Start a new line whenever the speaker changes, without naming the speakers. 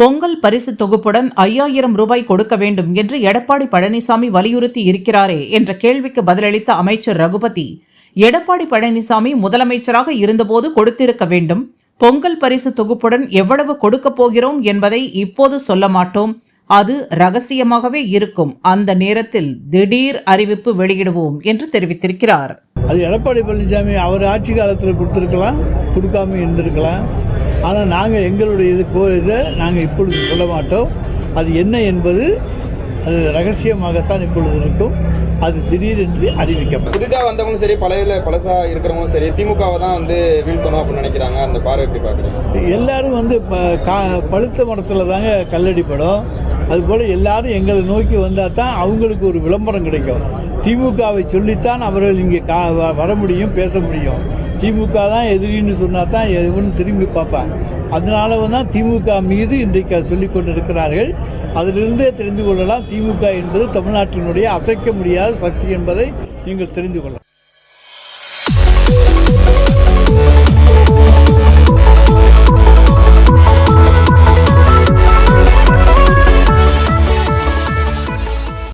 பொங்கல் பரிசு தொகுப்புடன் ஐயாயிரம் ரூபாய் கொடுக்க வேண்டும் என்று எடப்பாடி பழனிசாமி வலியுறுத்தி இருக்கிறாரே என்ற கேள்விக்கு பதிலளித்த அமைச்சர் ரகுபதி எடப்பாடி பழனிசாமி முதலமைச்சராக இருந்தபோது கொடுத்திருக்க வேண்டும். பொங்கல் பரிசு தொகுப்புடன் எவ்வளவு கொடுக்கப் போகிறோம் என்பதை இப்போது சொல்ல மாட்டோம். அது ரகசியமாகவே இருக்கும். அந்த நேரத்தில் திடீர் அறிவிப்பு வெளியிடுவோம் என்று தெரிவித்திருக்கிறார்.
அது எடப்பாடி பழனிசாமி அவர் ஆட்சி காலத்தில் கொடுத்துருக்கலாம் கொடுக்காம இருந்திருக்கலாம். ஆனால் நாங்கள் எங்களுடைய இது கோ இதை நாங்கள் இப்பொழுது சொல்ல மாட்டோம். அது என்ன என்பது அது ரகசியமாகத்தான் இப்பொழுது இருக்கும் அது திடீரென்று அறிவிக்கப்படும்.
புதிதாக வந்தவங்களும் சரி பழைய பழசா இருக்கிறவங்களும் சரி திமுகவை தான் வந்து வீழ்த்தணும் அப்படின்னு நினைக்கிறாங்க அந்த பார்வை எப்படி பார்க்குறீங்க?
எல்லாரும் வந்து கா பழுத்த மரத்தில் தாங்க கல்லடிப்படும். அதுபோல் எல்லாரும் எங்களை நோக்கி வந்தால் தான் அவங்களுக்கு ஒரு விளம்பரம் கிடைக்கும். திமுகவை சொல்லித்தான் அவர்கள் இங்கே கா வ- வர முடியும் பேச முடியும். திமுக தான் எதிரின்னு சொன்னால் தான் எவனும் திரும்பி பார்ப்பான் அதனால தான் திமுக மீது இன்றைக்கு சொல்லி கொண்டிருக்கிறார்கள். அதிலிருந்தே தெரிந்து கொள்ளலாம். திமுக என்பது தமிழ்நாட்டினுடைய அசைக்க முடியாத சக்தி என்பதை நீங்கள் தெரிந்து கொள்ளலாம்.